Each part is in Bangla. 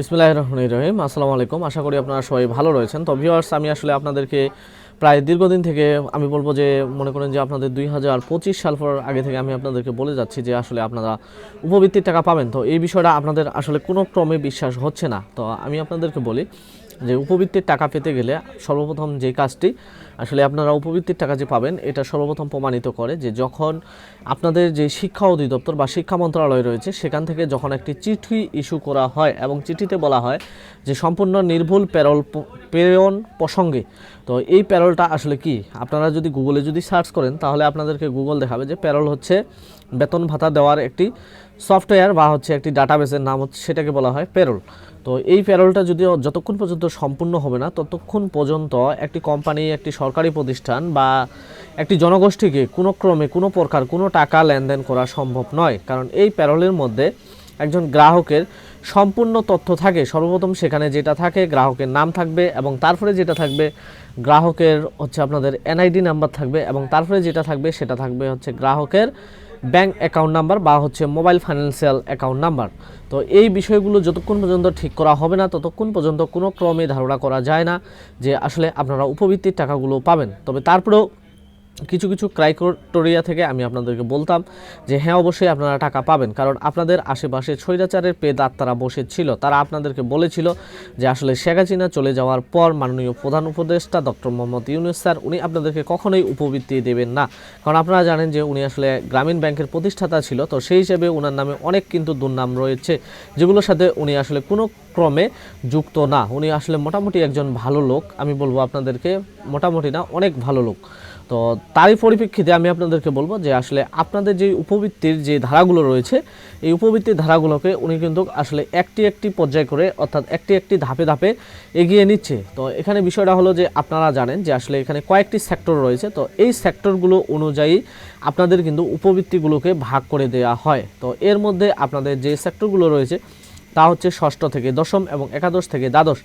বিসমিল্লাহ রহমান রহিম। আসসালামু আলাইকুম। আশা করি আপনারা সবাই ভালো রয়েছেন। তো ভিউয়ার্স আমি আসলে আপনাদেরকে প্রায় দীর্ঘদিন থেকে আমি বলব যে, মনে করেন যে আপনাদের দুই হাজার পঁচিশ সাল পর আগে থেকে আমি আপনাদেরকে বলে যাচ্ছি যে, আসলে আপনারা উপবৃত্তির টাকা পাবেন। তো এই বিষয়টা আপনাদের আসলে কোনো ক্রমে বিশ্বাস হচ্ছে না। তো আমি আপনাদেরকে বলি যে উপবৃত্তির টাকা পেতে গেলে সর্বপ্রথম যে কাজটি, আসলে আপনারা উপবৃত্তির টাকা যে পাবেন, এটা সর্বপ্রথম প্রমাণিত করে যে যখন আপনাদের যে শিক্ষা অধিদপ্তর বা শিক্ষা মন্ত্রণালয় রয়েছে, সেখান থেকে যখন একটি চিঠি ইস্যু করা হয় এবং চিঠিতে বলা হয় যে সম্পূর্ণ নির্ভুল প্যারল প্রেরণ প্রসঙ্গে। তো এই প্যারলটা আসলে কি? আপনারা যদি গুগলে যদি সার্চ করেন, তাহলে আপনাদেরকে গুগল দেখাবে যে প্যারল হচ্ছে বেতন ভাতা দেওয়ার একটি সফটওয়্যার বা হচ্ছে একটি ডাটাবেসের নাম হচ্ছে সেটাকে বলা হয় প্যারোল তো এই প্যারোলটা যদিও যতক্ষণ পর্যন্ত সম্পূর্ণ হবে না, ততক্ষণ পর্যন্ত একটি কোম্পানি, একটি সরকারি প্রতিষ্ঠান বা একটি জনগোষ্ঠীকে কোনো ক্রমে কোনো প্রকার, কোনো টাকা লেনদেন করা সম্ভব নয়। কারণ এই প্যারোলের মধ্যে একজন গ্রাহকের সম্পূর্ণ তথ্য থাকে। সর্বপ্রথম সেখানে যেটা থাকে, গ্রাহকের নাম থাকবে এবং তারপরে যেটা থাকবে, গ্রাহকের হচ্ছে আপনাদের এনআইডি নাম্বার থাকবে এবং তারপরে যেটা থাকবে, সেটা থাকবে হচ্ছে গ্রাহকের ব্যাংক অ্যাকাউন্ট নাম্বার বা হচ্ছে মোবাইল ফাইন্যান্সিয়াল অ্যাকাউন্ট নাম্বার। তো এই বিষয়গুলো যতক্ষণ পর্যন্ত ঠিক করা হবে না, ততক্ষণ পর্যন্ত কোনো ক্রমে ধারণা করা যায় না যে আসলে আপনারা উপবৃত্তির টাকাগুলো পাবেন। তবে তারপরেও কিছু কিছু ক্রাইকোটোরিয়া থেকে আমি আপনাদেরকে বলতাম যে হ্যাঁ অবশ্যই আপনারা টাকা পাবেন। কারণ আপনাদের আশেপাশে স্বৈরাচারের পেদ আত্মারা বসে ছিল তারা আপনাদেরকে বলেছিল যে আসলে শেখ হাসিনা চলে যাওয়ার পর মাননীয় প্রধান উপদেষ্টা ডক্টর মোহাম্মদ ইউনুস স্যার, উনি আপনাদেরকে কখনোই উপবৃত্তি দেবেন না। কারণ আপনারা জানেন যে উনি আসলে গ্রামীণ ব্যাংকের প্রতিষ্ঠাতা ছিল, তো সেই হিসেবে ওনার নামে অনেক কিন্তু দুর্নাম রয়েছে, যেগুলোর সাথে উনি আসলে কোনো ক্রমে যুক্ত না। উনি আসলে মোটামুটি একজন ভালো লোক। আমি বলব আপনাদেরকে মোটামুটি না, অনেক ভালো লোক। তো তারই পরিপ্রেক্ষিতে আমি আপনাদেরকে বলব যে আসলে আপনাদের যে উপবৃত্তির যে ধারাগুলো রয়েছে, এই উপবৃত্তির ধারাগুলোকে উনি কিন্তু আসলে একটি একটি পর্যায় করে, অর্থাৎ একটি একটি ধাপে ধাপে এগিয়ে নিচ্ছে। তো এখানে বিষয়টা হলো যে আপনারা জানেন যে আসলে এখানে কয়েকটি সেক্টর রয়েছে, তো এই সেক্টরগুলো অনুযায়ী আপনাদের কিন্তু উপবৃত্তিগুলোকে ভাগ করে দেওয়া হয়। তো এর মধ্যে আপনাদের যে সেক্টরগুলো রয়েছে তা হচ্ছে ষষ্ঠ থেকে দশম এবং একাদশ থেকে দ্বাদশ।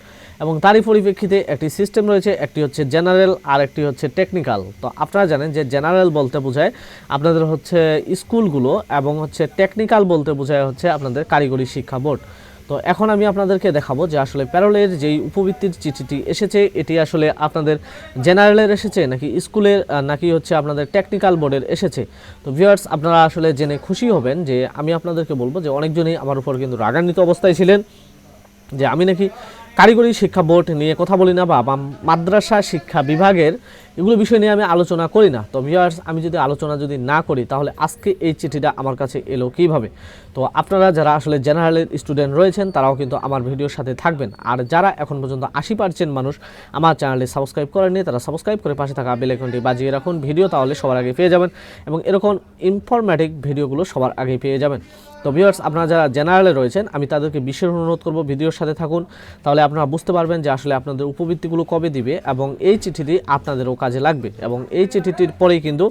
এবং তারই পরিপ্রেক্ষিতে একটি সিস্টেম রয়েছে, একটি হচ্ছে জেনারেল আর একটি হচ্ছে টেকনিক্যাল তো আপনারা জানেন যে জেনারেল বলতে বোঝায় আপনাদের হচ্ছে স্কুলগুলো এবং হচ্ছে টেকনিক্যাল বলতে বোঝায় হচ্ছে আপনাদের কারিগরি শিক্ষা বোর্ড। তো এখন আমি আপনাদেরকে দেখাবো যে আসলে প্যারোলের যেই উপবৃত্তির চিঠিটি এসেছে, এটি আসলে আপনাদের জেনারেলের এসেছে নাকি স্কুলের নাকি হচ্ছে আপনাদের টেকনিক্যাল বোর্ডের এসেছে? তো ভিউয়ার্স, আপনারা আসলে জেনে খুশি হবেন যে আমি আপনাদেরকে বলব যে অনেকজনই আমার উপর কিন্তু রাগান্বিত অবস্থায় ছিলেন, যে আমি নাকি কারিগরি শিক্ষা বোর্ড নিয়ে কথা বলি না বা মাদ্রাসা শিক্ষা বিভাগের এগুলো বিষয় নিয়ে আমি আলোচনা করি না। তো ভিউয়ার্স আমি যদি আলোচনা যদি না করি, তাহলে আজকে এই চিঠিটা আমার কাছে এলো কীভাবে? তো আপনারা যারা আসলে জেনারেলের স্টুডেন্ট রয়েছেন, তারাও কিন্তু আমার ভিডিওর সাথে থাকবেন। আর যারা এখন পর্যন্ত আশি পার্সেন্ট মানুষ আমার চ্যানেলে সাবস্ক্রাইব করেননি, তারা সাবস্ক্রাইব করে পাশে থাকা বেল আইকনটি বাজিয়ে রাখুন। ভিডিও তাহলে সবার আগে পেয়ে যাবেন এবং এরকম ইনফরমেটিভ ভিডিওগুলো সবার আগে পেয়ে যাবেন। তো ভিউয়ার্স আপনারা যারা জেনারেলে রয়েছেন, আমি তাদেরকে বিশেষ অনুরোধ করব ভিডিওর সাথে থাকুন। তাহলে আপনারা বুঝতে পারবেন যে আসলে আপনাদের উপবৃত্তিগুলো কবে দিবে এবং এই চিঠিটি আপনাদেরও কাজে লাগবে এবং এই চিঠিটির পরেই কিন্তু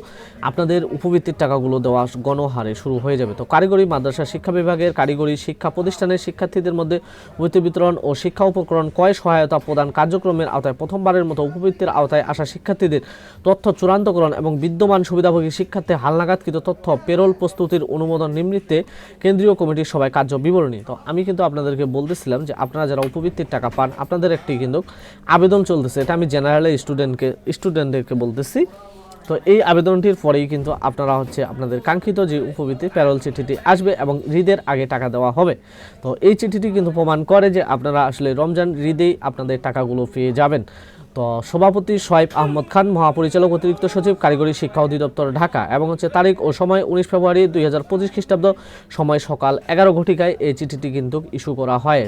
আপনাদের উপবৃত্তির টাকাগুলো দেওয়া গণহারে শুরু হয়ে যাবে। তো কারিগরি, মাদ্রাসা শিক্ষা বিভাগের কারিগরি শিক্ষা প্রতিষ্ঠানের শিক্ষার্থীদের মধ্যে উপবৃত্তি বিতরণ ও শিক্ষা উপকরণ কয় সহায়তা প্রদান কার্যক্রমের আওতায় প্রথমবারের মতো উপবৃত্তির আওতায় আসা শিক্ষার্থীদের তথ্য চূড়ান্তকরণ এবং বিদ্যমান সুবিধাভোগী শিক্ষার্থী হালনাগাদকৃত তথ্য, পেরোল প্রস্তুতির অনুমোদন নিম্নিতে কেন্দ্রীয় কমিটির সবাই কার্য বিবরণী। তো আমি কিন্তু আপনাদেরকে বলতেছিলাম যে আপনারা যারা উপবৃত্তির টাকা পান, আপনাদের একটি কিন্তু আবেদন চলতেছে। এটা আমি জেনারেলে স্টুডেন্টকে স্টুডেন্টদেরকে বলতেছি। তো এই আবেদনটির পরেই কিন্তু আপনারা হচ্ছে আপনাদের কাঙ্ক্ষিত যে উপবৃত্তি, প্যারল চিঠিটি আসবে এবং ঈদের আগে টাকা দেওয়া হবে। তো এই চিঠিটি কিন্তু প্রমাণ করে যে আপনারা আসলে রমজান ঈদেই আপনাদের টাকাগুলো পেয়ে যাবেন। তো সভাপতি সোয়াইব আহমদ খান, মহাপরিচালক অতিরিক্ত সচিব, কারিগরি শিক্ষা অধিদপ্তর ঢাকা এবং হচ্ছে তারিখ ও সময় উনিশ ফেব্রুয়ারি দুই হাজার পঁচিশ খ্রিস্টাব্দ, সময় সকাল এগারো ঘটিকায় এই চিঠিটি কিন্তু ইস্যু করা হয়।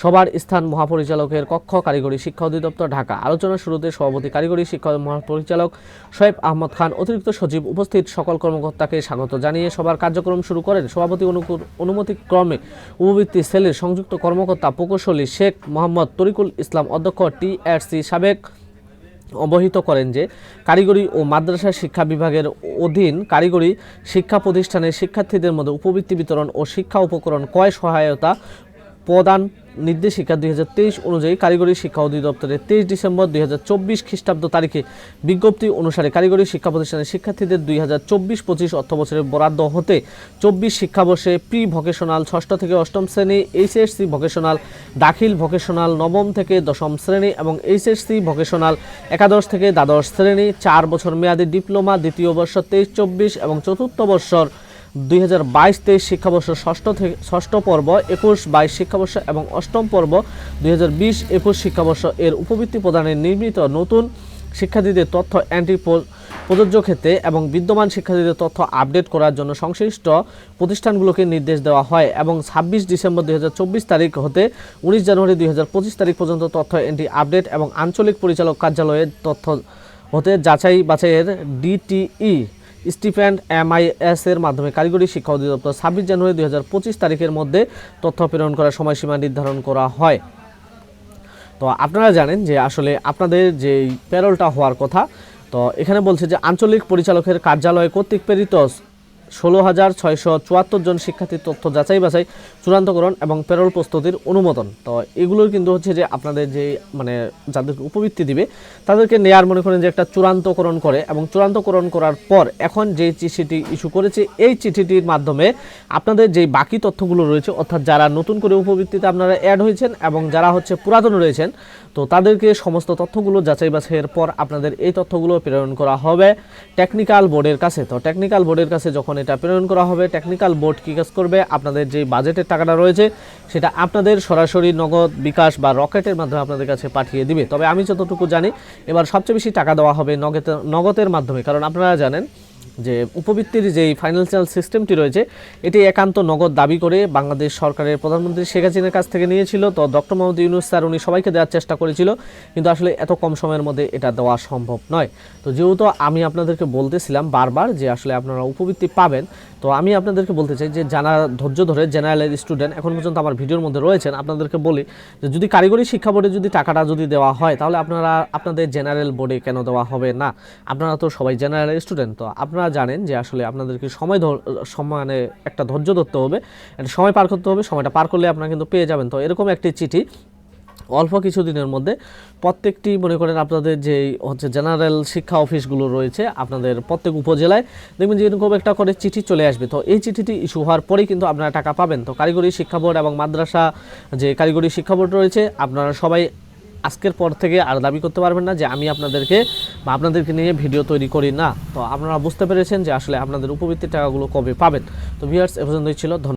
সবার স্থান মহাপরিচালকের কক্ষ, কারিগরি শিক্ষা অধিদপ্তর ঢাকা। আলোচনা শুরুতে সভাপতি, কারিগরি শিক্ষা মহাপরিচালক সোয়েব আহমদ খান, অতিরিক্ত সচিব উপস্থিত। সকল কর্মকর্তাকে স্বাগত জানিয়ে সবার কার্যক্রম শুরু করেন সভাপতি অনুকূল অনুমতি ক্রমে উপবৃত্তি সেলের সংযুক্ত কর্মকর্তা প্রকৌশলী শেখ মোহাম্মদ তরিকুল ইসলাম অধ্যক্ষ টিআরসি সাবেক অবহিত করেন যে কারিগরি ও মাদ্রাসা শিক্ষা বিভাগের অধীন কারিগরি শিক্ষা প্রতিষ্ঠানের শিক্ষার্থীদের মধ্যে উপবৃত্তি বিতরণ ও শিক্ষা উপকরণ ক্রয় সহায়তা প্রদান নির্দেশিকা দুই হাজার তেইশ অনুযায়ী কারিগরি শিক্ষা অধিদপ্তরের তেইশ ডিসেম্বর দুই খ্রিস্টাব্দ তারিখে বিজ্ঞপ্তি অনুসারে কারিগরি শিক্ষা প্রতিষ্ঠানের শিক্ষার্থীদের দুই হাজার চব্বিশ পঁচিশ অর্থ বছরের বরাদ্দ হতে চব্বিশ শিক্ষাবর্ষে প্রি ভোকেশনাল ষষ্ঠ থেকে অষ্টম শ্রেণি, এইচএসসি ভোকেশনাল, দাখিল ভোকেশনাল, নবম থেকে দশম শ্রেণি এবং এইচএসসি ভোকেশনাল, একাদশ থেকে দ্বাদশ শ্রেণি, চার বছর মেয়াদী ডিপ্লোমা, দ্বিতীয় বর্ষ তেইশ চব্বিশ এবং চতুর্থ বর্ষর দুই হাজার বাইশ তেইশ শিক্ষাবর্ষ ষষ্ঠ থেকে ষষ্ঠ পর্ব, একুশ বাইশ শিক্ষাবর্ষ এবং অষ্টম পর্ব, দুই হাজার বিশ একুশ শিক্ষাবর্ষ এর উপবৃত্তি প্রদানে নির্মিত নতুন শিক্ষার্থীদের তথ্য অ্যান্টি প্রযোজ্য ক্ষেত্রে এবং বিদ্যমান শিক্ষার্থীদের তথ্য আপডেট করার জন্য সংশ্লিষ্ট প্রতিষ্ঠানগুলোকে নির্দেশ দেওয়া হয় এবং ছাব্বিশ ডিসেম্বর দুই হাজার চব্বিশ তারিখ হতে উনিশ জানুয়ারি দুই হাজার পঁচিশ তারিখ পর্যন্ত তথ্য এন্ট্রি আপডেট এবং আঞ্চলিক পরিচালক কার্যালয়ের তথ্য হতে যাচাই বাছাইয়ের ডিটিই স্টিফেন্ড এমআইএস এর মাধ্যমে কারিগরি শিক্ষা অধিদপ্তর ছাব্বিশ জানুয়ারি দুই হাজার পঁচিশ তারিখের মধ্যে তথ্য প্রেরণ করার সময়সীমা নির্ধারণ করা হয়। তো আপনারা জানেন যে আসলে আপনাদের যে প্যারোলটা হওয়ার কথা, তো এখানে বলছে যে আঞ্চলিক পরিচালকের কার্যালয় কর্তৃক প্রেরিত ষোলো হাজার ছয়শো চুয়াত্তর জন শিক্ষার্থীর তথ্য যাচাই বাছাই, চূড়ান্তকরণ এবং প্যারোল প্রস্তুতির অনুমোদন। তো এগুলোর কিন্তু হচ্ছে যে আপনাদের যে মানে যাদেরকে উপবৃত্তি দিবে, তাদেরকে নেয়ার মনে করেন যে একটা চূড়ান্তকরণ করে এবং চূড়ান্তকরণ করার পর এখন যে চিঠিটি ইস্যু করেছে, এই চিঠিটির মাধ্যমে আপনাদের যে বাকি তথ্যগুলো রয়েছে, অর্থাৎ যারা নতুন করে উপবৃত্তিতে আপনারা অ্যাড হয়েছেন এবং যারা হচ্ছে পুরাতন রয়েছেন, তো তাদেরকে সমস্ত তথ্যগুলো যাচাই বাছাইয়ের পর আপনাদের এই তথ্যগুলো প্রেরণ করা হবে টেকনিক্যাল বোর্ডের কাছে। তো টেকনিক্যাল বোর্ডের কাছে যখন এটা প্রেরণ করা হবে। টেকনিক্যাল বোর্ড কী কাজ করবে, আপনাদের যে বাজেটের টাকাটা রয়েছে, সেটা আপনাদের সরাসরি নগদ, বিকাশ বা রকেটের মাধ্যমে আপনাদের কাছে পাঠিয়ে দিবে। তবে আমি যতটুকু জানি, এবার সবচেয়ে বেশি টাকা দেওয়া হবে নগদ নগদের মাধ্যমে। কারণ আপনারা জানেন যে উপবৃত্তির যেই ফাইন্যান্সিয়াল সিস্টেমটি রয়েছে, এটি একান্ত নগদ দাবি করে বাংলাদেশ সরকারের প্রধানমন্ত্রী শেখ হাসিনার কাছ থেকে নিয়েছিল। তো ডক্টর মোহাম্মদ ইউনুস স্যার, উনি সবাইকে দেওয়ার চেষ্টা করেছিল, কিন্তু আসলে এত কম সময়ের মধ্যে এটা দেওয়া সম্ভব নয়। তো যেহেতু আমি আপনাদেরকে বলতেছিলাম বারবার যে আসলে আপনারা উপবৃত্তি পাবেন তো আমি আপনাদেরকে বলতে চাই যে যারা ধৈর্য ধরে জেনারেলের স্টুডেন্ট এখন পর্যন্ত আমার ভিডিওর মধ্যে রয়েছেন, আপনাদেরকে বলি যে যদি কারিগরি শিক্ষা বোর্ডে যদি টাকাটা যদি দেওয়া হয়, তাহলে আপনারা আপনাদের জেনারেল বোর্ডে কেন দেওয়া হবে না? আপনারা তো সবাই জেনারেল স্টুডেন্ট তো আপনারা জানেন যে আসলে আপনাদেরকে সময় সমানে একটা ধৈর্য ধরতে হবে, একটা সময় পার করতে হবে, সময়টা পার করলে আপনারা কিন্তু পেয়ে যাবেন। তো এরকম একটি চিঠি অল্প কিছু দিনের মধ্যে প্রত্যেকটি, মনে করেন আপনাদের যে হচ্ছে জেনারেল শিক্ষা অফিসগুলো রয়েছে, আপনাদের প্রত্যেক উপজেলায় দেখবেন যে এরকম একটা করে চিঠি চলে আসবে। তো এই চিঠিটি ইস্যু হওয়ার পরেই কিন্তু আপনারা টাকা পাবেন। তো কারিগরি শিক্ষা বোর্ড এবং মাদ্রাসা যে কারিগরি শিক্ষা বোর্ড রয়েছে, আপনারা সবাই আজকের পর থেকে আর দাবি করতে পারবেন না যে আমি আপনাদেরকে বা আপনাদেরকে নিয়ে ভিডিও তৈরি করি না। তো আপনারা বুঝতে পেরেছেন যে আসলে আপনাদের উপবৃত্তির টাকাগুলো কবে পাবেন। তো ভিউয়ার্স এ পর্যন্তই ছিল। ধন্যবাদ।